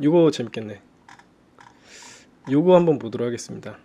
이거 재밌겠네. 요거 한번 보도록 하겠습니다.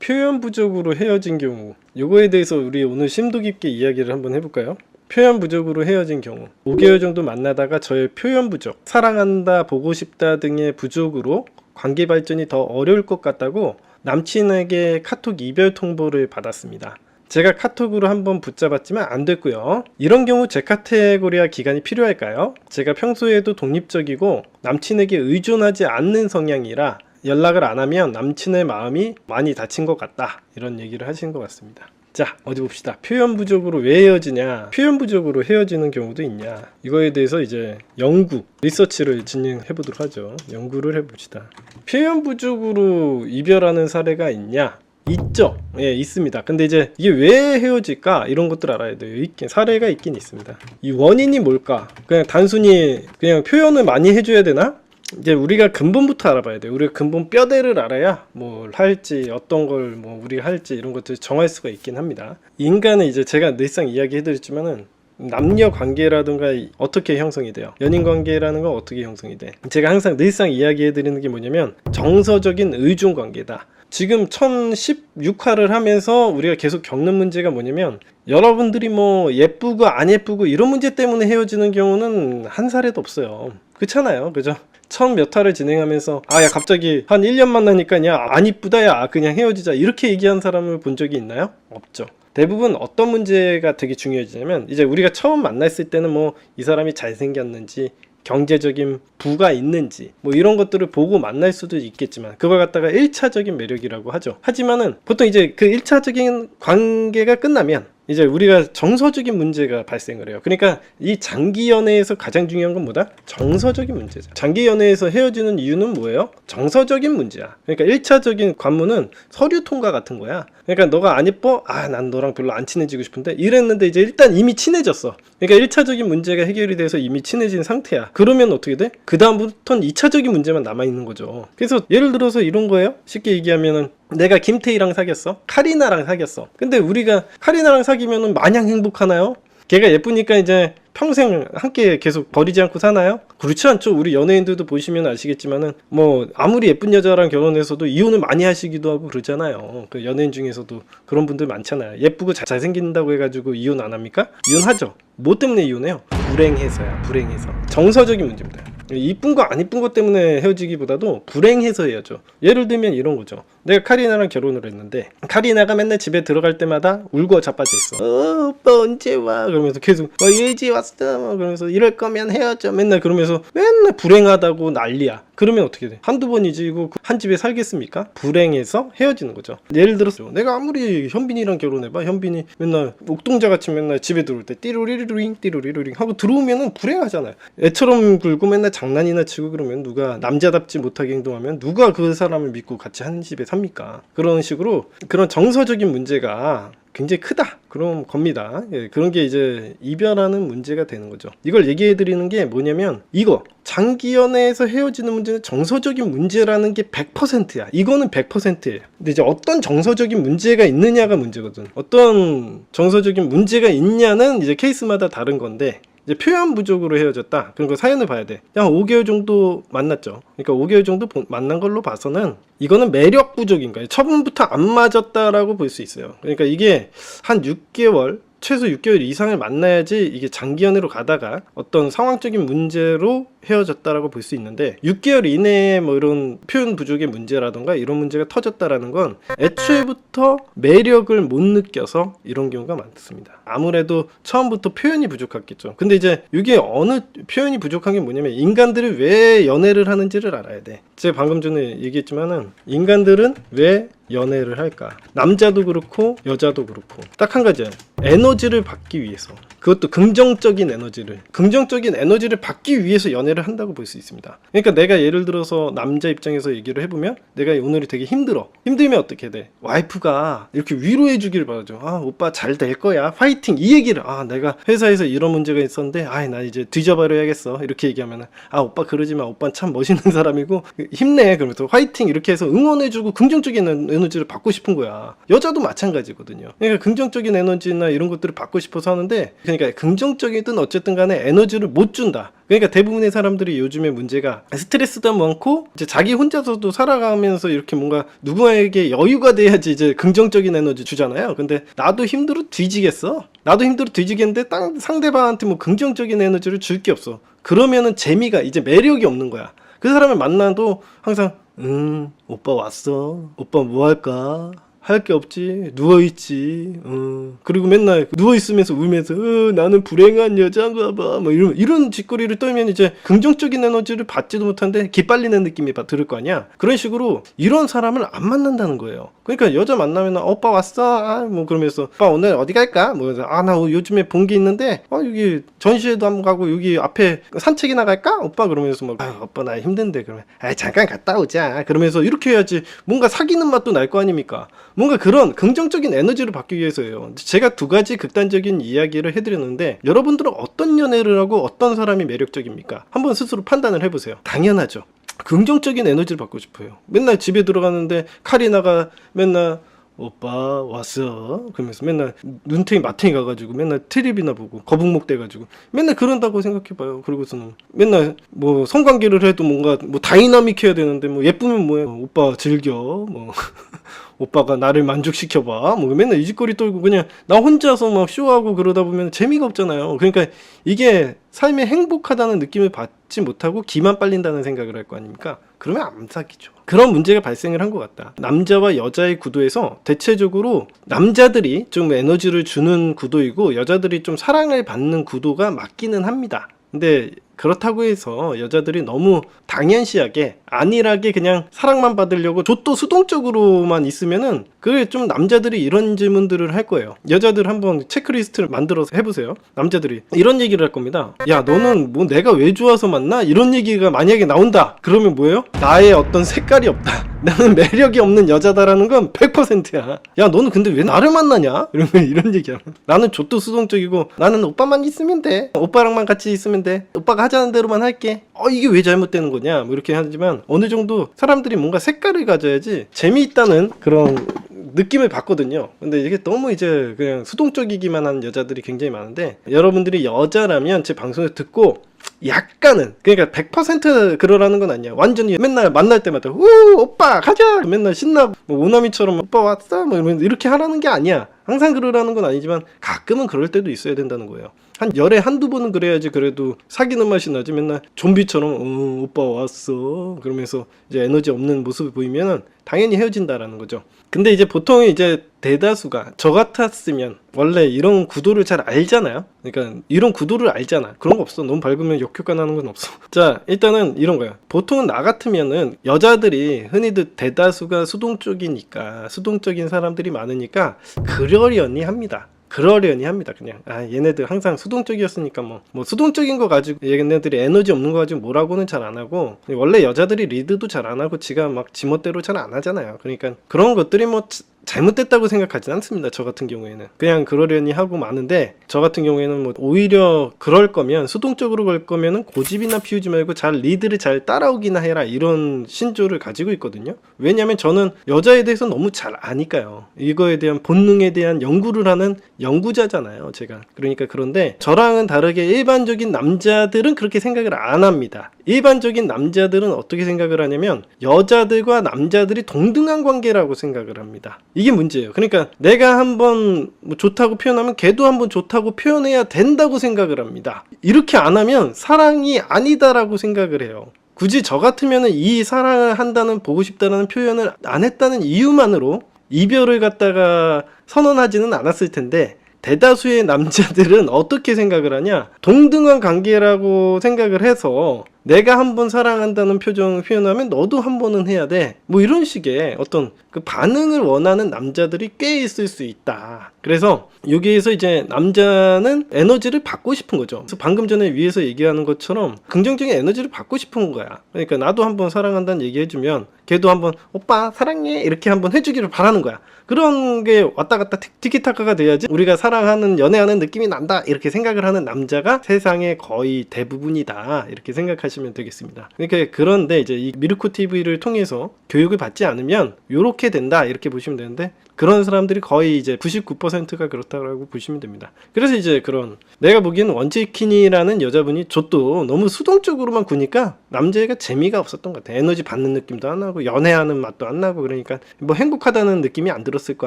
표현 부족으로 헤어진 경우 요거에 대해서 우리 오늘 심도 깊게 이야기를 한번 해볼까요? 표현 부족으로 헤어진 경우 5개월 정도 만나다가 저의 표현 부족 사랑한다 보고 싶다 등의 부족으로 관계 발전이 더 어려울 것 같다고 남친에게 카톡 이별 통보를 받았습니다. 제가 카톡으로 한번 붙잡았지만 안 됐고요. 이런 경우 제 카테고리아 기간이 필요할까요? 제가 평소에도 독립적이고 남친에게 의존하지 않는 성향이라 연락을 안 하면 남친의 마음이 많이 다친 것 같다. 이런 얘기를 하신 것 같습니다. 자, 어디 봅시다. 표현 부족으로 왜 헤어지냐? 표현 부족으로 헤어지는 경우도 있냐? 이거에 대해서 이제 연구, 리서치를 진행해 보도록 하죠. 연구를 해 봅시다. 표현 부족으로 이별하는 사례가 있냐? 있죠. 예, 있습니다. 근데 이제 이게 왜 헤어질까? 이런 것들 알아야 돼요. 있긴 사례가 있긴 있습니다. 이 원인이 뭘까? 그냥 단순히 그냥 표현을 많이 해줘야 되나? 이제 우리가 근본부터 알아봐야 돼요. 우리가 근본 뼈대를 알아야 뭘 할지 어떤 걸 뭐 우리가 할지 이런 것들 정할 수가 있긴 합니다. 인간은 이제 제가 늘상 이야기해드렸지만은 남녀 관계라든가 어떻게 형성이 돼요? 연인 관계라는 건 어떻게 형성이 돼? 제가 항상 늘상 이야기해드리는 게 뭐냐면 정서적인 의존 관계다. 지금 1016화를 하면서 우리가 계속 겪는 문제가 뭐냐면 여러분들이 뭐 예쁘고 안 예쁘고 이런 문제 때문에 헤어지는 경우는 한 사례도 없어요. 그렇잖아요. 그죠? 처음 몇 화를 진행하면서 아 야 갑자기 한 1년 만나니까 야안 이쁘다 야 그냥 헤어지자 이렇게 얘기한 사람을 본 적이 있나요? 없죠. 대부분 어떤 문제가 되게 중요해지냐면 이제 우리가 처음 만났을 때는 뭐 이 사람이 잘생겼는지 경제적인 부가 있는지 뭐 이런 것들을 보고 만날 수도 있겠지만 그걸 갖다가 1차적인 매력이라고 하죠. 하지만은 보통 이제 그 1차적인 관계가 끝나면 이제 우리가 정서적인 문제가 발생을 해요. 그러니까 이 장기 연애에서 가장 중요한 건 뭐다? 정서적인 문제죠. 장기 연애에서 헤어지는 이유는 뭐예요? 정서적인 문제야. 그러니까 1차적인 관문은 서류 통과 같은 거야. 그러니까 너가 안 예뻐? 아, 난 너랑 별로 안 친해지고 싶은데 이랬는데 이제 일단 이미 친해졌어. 그러니까 1차적인 문제가 해결이 돼서 이미 친해진 상태야. 그러면 어떻게 돼? 그다음부터는 2차적인 문제만 남아 있는 거죠. 그래서 예를 들어서 이런 거예요. 쉽게 얘기하면은 내가 김태희랑 사귀었어. 카리나랑 사귀었어. 근데 우리가 카리나랑 사귀면은 마냥 행복하나요? 걔가 예쁘니까 이제 평생 함께 계속 버리지 않고 사나요? 그렇지 않죠. 우리 연예인들도 보시면 아시겠지만은 뭐 아무리 예쁜 여자랑 결혼해서도 이혼을 많이 하시기도 하고 그러잖아요. 그 연예인 중에서도 그런 분들 많잖아요. 예쁘고 잘- 잘생긴다고 해가지고 이혼 안 합니까? 이혼하죠. 뭐 때문에 이혼해요? 불행해서야. 불행해서. 정서적인 문제입니다. 이쁜 거 안 이쁜 거 때문에 헤어지기보다도 불행해서 헤어져. 예를 들면 이런 거죠. 내가 카리나랑 결혼을 했는데 카리나가 맨날 집에 들어갈 때마다 울고 자빠져 있어. 어, 오빠 언제 와? 그러면서 계속 어, 예지 왔어. 막 그러면서 이럴 거면 헤어져. 맨날 그러면서 맨날 불행하다고 난리야. 그러면 어떻게 돼? 한두 번이지 이거 한 집에 살겠습니까? 불행해서 헤어지는 거죠. 예를 들어서 내가 아무리 현빈이랑 결혼해봐. 현빈이 맨날 옥동자 같이 맨날 집에 들어올 때 띠루리루링 띠루리루링 하고 들어오면은 불행하잖아요. 애처럼 굴고 맨날 장난이나 치고 그러면 누가 남자답지 못하게 행동하면 누가 그 사람을 믿고 같이 한 집에 삽니까? 그런 식으로 그런 정서적인 문제가 굉장히 크다 그런 겁니다. 예, 그런 게 이제 이별하는 문제가 되는 거죠. 이걸 얘기해 드리는 게 뭐냐면 이거 장기 연애에서 헤어지는 문제는 정서적인 문제라는 게 100%야. 이거는 100%예요. 근데 이제 어떤 정서적인 문제가 있느냐가 문제거든. 어떤 정서적인 문제가 있냐는 이제 케이스마다 다른 건데 이제 표현 부족으로 헤어졌다. 거 사연을 봐야 돼. 한 5개월 정도 만났죠. 그러니까 5개월 정도 보- 만난 걸로 봐서는 이거는 매력 부족인 거예요. 처음부터 안 맞았다라고 볼 수 있어요. 그러니까 이게 한 6개월 최소 6개월 이상을 만나야지 이게 장기 연애로 가다가 어떤 상황적인 문제로 헤어졌다라고 볼 수 있는데 6개월 이내에 뭐 이런 표현 부족의 문제라던가 이런 문제가 터졌다라는 건 애초에부터 매력을 못 느껴서 이런 경우가 많습니다. 아무래도 처음부터 표현이 부족했겠죠. 근데 이제 이게 어느 표현이 부족한 게 뭐냐면 인간들이 왜 연애를 하는지를 알아야 돼. 제가 방금 전에 얘기했지만은 인간들은 왜 연애를 할까? 남자도 그렇고 여자도 그렇고 딱 한 가지야. 에너지를 받기 위해서. 그것도 긍정적인 에너지를 긍정적인 에너지를 받기 위해서 연애를 한다고 볼 수 있습니다. 그러니까 내가 예를 들어서 남자 입장에서 얘기를 해보면 내가 오늘이 되게 힘들어. 힘들면 어떻게 돼? 와이프가 이렇게 위로해 주기를 바라죠. 아 오빠 잘 될 거야. 파이팅 이 얘기를 아 내가 회사에서 이런 문제가 있었는데 아나 이제 뒤져버려야겠어. 이렇게 얘기하면은 아 오빠 그러지 마. 오빠 참 멋있는 사람이고 힘내. 그러면서 화이팅 이렇게 해서 응원해주고 긍정적인 에- 에너지를 받고 싶은 거야. 여자도 마찬가지거든요. 그러니까 긍정적인 에너지나 이런 것들을 받고 싶어서 하는데 그러니까 긍정적이든 어쨌든 간에 에너지를 못 준다. 그러니까 대부분의 사람들이 요즘에 문제가 스트레스도 많고 이제 자기 혼자서도 살아가면서 이렇게 뭔가 누구에게 여유가 돼야지 이제 긍정적인 에너지 주잖아요. 근데 나도 힘들어 뒤지겠어. 나도 힘들어 뒤지겠는데 땅 상대방한테 뭐 긍정적인 에너지를 줄 게 없어. 그러면은 재미가 이제 매력이 없는 거야. 그 사람을 만나도 항상 음 오빠 왔어. 오빠 뭐 할까? 할 게 없지. 누워 있지. 어. 그리고 맨날 누워 있으면서 울면서 어, 나는 불행한 여자인가 봐뭐 이런 이런 짓거리를 떨면 이제 긍정적인 에너지를 받지도 못한데 기빨리는 느낌이 바- 들을 거 아니야? 그런 식으로 이런 사람을 안 만난다는 거예요. 그러니까 여자 만나면 어, 오빠 왔어? 아, 뭐 그러면서 오빠 오늘 어디 갈까? 뭐 아나 요즘에 본 게 있는데 어 여기 전시회도 한번 가고 여기 앞에 산책이나 갈까 오빠. 그러면서 막 아, 오빠 나 힘든데. 그러면 아 잠깐 갔다 오자. 그러면서 이렇게 해야지 뭔가 사귀는 맛도 날 거 아닙니까 뭔가 그런 긍정적인 에너지를 받기 위해서예요. 제가 두 가지 극단적인 이야기를 해드렸는데 여러분들은 어떤 연애를 하고 어떤 사람이 매력적입니까? 한번 스스로 판단을 해보세요. 당연하죠. 긍정적인 에너지를 받고 싶어요. 맨날 집에 들어가는데 카리나가 맨날 오빠 왔어 그러면서 맨날 눈탱이 마탱이 가가지고 맨날 트립이나 보고 거북목 돼가지고 맨날 그런다고 생각해봐요 그리고서는 맨날 뭐 성관계를 해도 뭔가 뭐 다이나믹해야 되는데 뭐 예쁘면 뭐해 오빠 즐겨 뭐 오빠가 나를 만족시켜봐. 뭐 맨날 이 짓거리 떨고 그냥 나 혼자서 막 쇼하고 그러다 보면 재미가 없잖아요. 그러니까 이게 삶에 행복하다는 느낌을 받지 못하고 기만 빨린다는 생각을 할 거 아닙니까? 그러면 안 사귀죠. 그런 문제가 발생을 한 것 같다. 남자와 여자의 구도에서 대체적으로 남자들이 좀 에너지를 주는 구도이고 여자들이 좀 사랑을 받는 구도가 맞기는 합니다. 근데 그렇다고 해서 여자들이 너무 당연시하게 안일하게 그냥 사랑만 받으려고 좆도 수동적으로만 있으면은 그게 좀 남자들이 이런 질문들을 할 거예요. 여자들 한번 체크리스트를 만들어서 해보세요. 남자들이 이런 얘기를 할 겁니다. 야 너는 뭐 내가 왜 좋아서 만나? 이런 얘기가 만약에 나온다. 그러면 뭐예요? 나의 어떤 색깔이 없다. 나는 매력이 없는 여자다라는 건 100%야. 야 너는 근데 왜 나를 만나냐? 이런 이런 얘기야. 나는 좆도 수동적이고 나는 오빠만 있으면 돼. 오빠랑만 같이 있으면 돼. 오빠가 하자는 대로만 할게. 어 이게 왜 잘못되는 거냐? 뭐 이렇게 하지만 어느 정도 사람들이 뭔가 색깔을 가져야지 재미있다는 그런 느낌을 받거든요. 근데 이게 너무 이제 그냥 수동적이기만 한 여자들이 굉장히 많은데 여러분들이 여자라면 제 방송을 듣고 약간은 그러니까 100% 그러라는 건 아니야. 완전히 맨날 만날 때마다 우 오빠 가자 맨날 신나 뭐 오나미처럼 오빠 왔어 뭐 이렇게 하라는 게 아니야. 항상 그러라는 건 아니지만 가끔은 그럴 때도 있어야 된다는 거예요. 한 열에 한두 번은 그래야지 그래도 사귀는 맛이 나지 맨날 좀비처럼 어, 오빠 왔어 그러면서 이제 에너지 없는 모습을 보이면 당연히 헤어진다라는 거죠. 근데 이제 보통 이제 대다수가 저 같았으면 원래 이런 구도를 잘 알잖아요. 그러니까 이런 구도를 알잖아. 그런 거 없어. 너무 밝으면 역효과 나는 건 없어. 자, 일단은 이런 거야. 보통은 나 같으면은 여자들이 흔히들 대다수가 수동적이니까 수동적인 사람들이 많으니까 그러려니 합니다. 그러려니 합니다. 그냥 아 얘네들 항상 수동적이었으니까 뭐 뭐 수동적인 거 가지고 얘네들이 에너지 없는 거 가지고 뭐라고는 잘 안 하고 원래 여자들이 리드도 잘 안 하고 지가 막 지멋대로 잘 안 하잖아요. 그러니까 그런 것들이 뭐 자- 잘못됐다고 생각하진 않습니다. 저 같은 경우에는 그냥 그러려니 하고 마는데 저 같은 경우에는 뭐 오히려 그럴 거면 수동적으로 갈 거면은 고집이나 피우지 말고 잘 리드를 잘 따라오기나 해라 이런 신조를 가지고 있거든요. 왜냐하면 저는 여자에 대해서 너무 잘 아니까요. 이거에 대한 본능에 대한 연구를 하는 연구자잖아요. 제가 그러니까 그런데 저랑은 다르게 일반적인 남자들은 그렇게 생각을 안 합니다. 일반적인 남자들은 어떻게 생각을 하냐면 여자들과 남자들이 동등한 관계라고 생각을 합니다. 이게 문제예요. 그러니까 내가 한번 뭐 좋다고 표현하면 걔도 한번 좋다고 표현해야 된다고 생각을 합니다. 이렇게 안 하면 사랑이 아니다라고 생각을 해요. 굳이 저 같으면은 이 사랑을 한다는 보고 싶다는 표현을 안 했다는 이유만으로 이별을 갖다가 선언하지는 않았을 텐데 대다수의 남자들은 어떻게 생각을 하냐? 동등한 관계라고 생각을 해서 내가 한 번 사랑한다는 표정 표현하면 너도 한 번은 해야 돼. 뭐 이런 식의 어떤 그 반응을 원하는 남자들이 꽤 있을 수 있다. 그래서 여기에서 이제 남자는 에너지를 받고 싶은 거죠. 그래서 방금 전에 위에서 얘기하는 것처럼 긍정적인 에너지를 받고 싶은 거야. 그러니까 나도 한번 사랑한다는 얘기 해주면 걔도 한번 오빠 사랑해 이렇게 한번 해주기를 바라는 거야. 그런 게 왔다 갔다 티- 티키타카가 돼야지 우리가 사랑하는 연애하는 느낌이 난다 이렇게 생각을 하는 남자가 세상의 거의 대부분이다 이렇게 생각하시면 생각하시면 되겠습니다. 그러니까 그런데 이제 이 미르코 TV를 통해서 교육을 받지 않으면 요렇게 된다 이렇게 보시면 되는데 그런 사람들이 거의 이제 99%가 그렇다고 보시면 됩니다. 그래서 이제 그런 내가 보기에는 원치킨이라는 여자분이 저도 너무 수동적으로만 구니까 남자애가 재미가 없었던 것 같아. 에너지 받는 느낌도 안 나고 연애하는 맛도 안 나고 그러니까 뭐 행복하다는 느낌이 안 들었을 거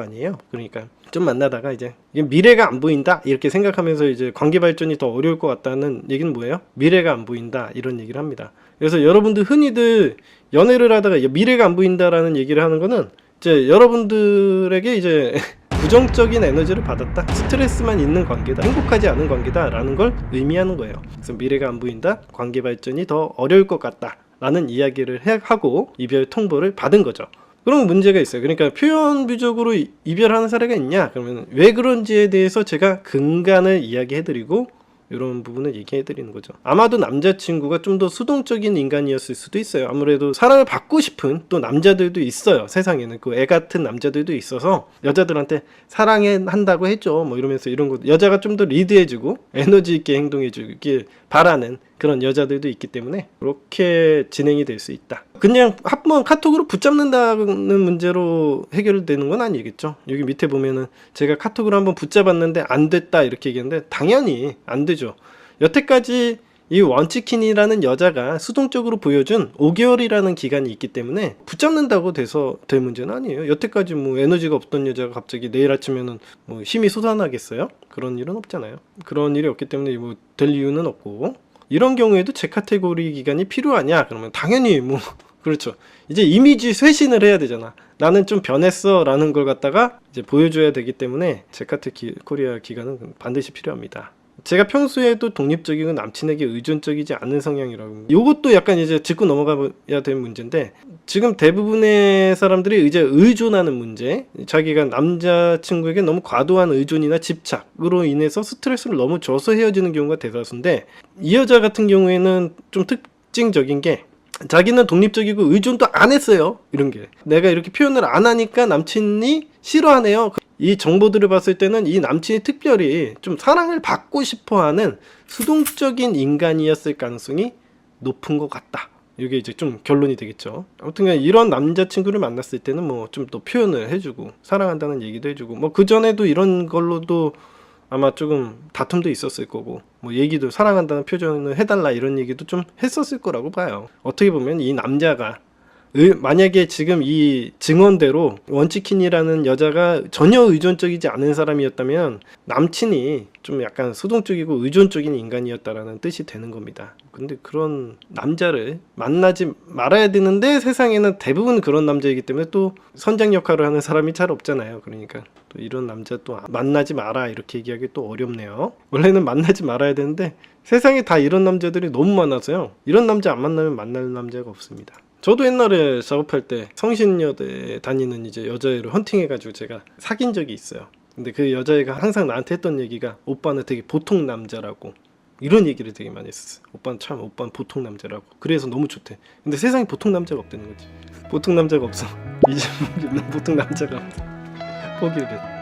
아니에요. 그러니까 좀 만나다가 이제 미래가 안 보인다 이렇게 생각하면서 이제 관계 발전이 더 어려울 것 같다는 얘기는 뭐예요? 미래가 안 보인다 이런 얘기를 합니다. 그래서 여러분들 흔히들 연애를 하다가 미래가 안 보인다라는 얘기를 하는 거는 이제 여러분들에게 이제 부정적인 에너지를 받았다. 스트레스만 있는 관계다. 행복하지 않은 관계다 라는 걸 의미하는 거예요. 그래서 미래가 안 보인다. 관계 발전이 더 어려울 것 같다. 라는 이야기를 해- 하고 이별 통보를 받은 거죠. 그런 문제가 있어요. 그러니까 표현비적으로 이- 이별하는 사례가 있냐? 그러면 왜 그런지에 대해서 제가 근간을 이야기해 드리고 이런 부분을 얘기해 드리는 거죠. 아마도 남자친구가 좀 더 수동적인 인간이었을 수도 있어요. 아무래도 사랑을 받고 싶은 또 남자들도 있어요. 세상에는 그 애 같은 남자들도 있어서 여자들한테 사랑해 한다고 해줘 뭐 이러면서 이런 거 여자가 좀 더 리드해주고 에너지 있게 행동해주길 바라는 그런 여자들도 있기 때문에 그렇게 진행이 될 수 있다. 그냥 한번 카톡으로 붙잡는다는 문제로 해결되는 건 아니겠죠. 여기 밑에 보면은 제가 카톡으로 한번 붙잡았는데 안 됐다 이렇게 얘기했는데 당연히 안 되죠. 여태까지 이 원치킨이라는 여자가 수동적으로 보여준 5개월이라는 기간이 있기 때문에 붙잡는다고 돼서 될 문제는 아니에요. 여태까지 뭐 에너지가 없던 여자가 갑자기 내일 아침에는 뭐 힘이 솟아나겠어요? 그런 일은 없잖아요. 그런 일이 없기 때문에 뭐 될 이유는 없고 이런 경우에도 제 카테고리 기간이 필요하냐? 그러면 당연히 뭐 그렇죠. 이제 이미지 쇄신을 해야 되잖아. 나는 좀 변했어 라는 걸 갖다가 이제 보여줘야 되기 때문에 기, 코리아 기간은 반드시 필요합니다. 제가 평소에도 독립적이고 남친에게 의존적이지 않은 성향이라고. 이것도 약간 이제 짚고 넘어가야 될 문제인데 지금 대부분의 사람들이 이제 의존하는 문제, 자기가 남자친구에게 너무 과도한 의존이나 집착으로 인해서 스트레스를 너무 줘서 헤어지는 경우가 대다수인데 이 여자 같은 경우에는 좀 특징적인 게 자기는 독립적이고 의존도 안 했어요. 이런 게. 내가 이렇게 표현을 안 하니까 남친이 싫어하네요. 이 정보들을 봤을 때는 이 남친이 특별히 좀 사랑을 받고 싶어 하는 수동적인 인간이었을 가능성이 높은 것 같다. 이게 이제 좀 결론이 되겠죠. 아무튼 간에 이런 남자친구를 만났을 때는 뭐 좀 더 표현을 해주고 사랑한다는 얘기도 해주고 뭐 그 전에도 이런 걸로도 아마 조금 다툼도 있었을 거고 뭐 얘기도 사랑한다는 표현을 해달라 이런 얘기도 좀 했었을 거라고 봐요. 어떻게 보면 이 남자가 의- 만약에 지금 이 증언대로 원치킨이라는 여자가 전혀 의존적이지 않은 사람이었다면 남친이 좀 약간 수동적이고 의존적인 인간이었다라는 뜻이 되는 겁니다. 근데 그런 남자를 만나지 말아야 되는데 세상에는 대부분 그런 남자이기 때문에 또 선장 역할을 하는 사람이 잘 없잖아요. 그러니까 또 이런 남자 또 만나지 마라 이렇게 얘기하기 또 어렵네요. 원래는 만나지 말아야 되는데 세상에 다 이런 남자들이 너무 많아서요. 이런 남자 안 만나면 만날 남자가 없습니다. 저도 옛날에 작업할 때 성신여대 다니는 이제 여자애를 헌팅해가지고 제가 사귄 적이 있어요. 근데 그 여자애가 항상 나한테 했던 얘기가 오빠는 되게 보통 남자라고 이런 얘기를 되게 많이 했었어요. 오빠는 참 오빠는 보통 남자라고 그래서 너무 좋대. 근데 세상에 보통 남자가 없다는 거지. 보통 남자가 없어. 이제 난 보통 남자가 없어. 포기를 해.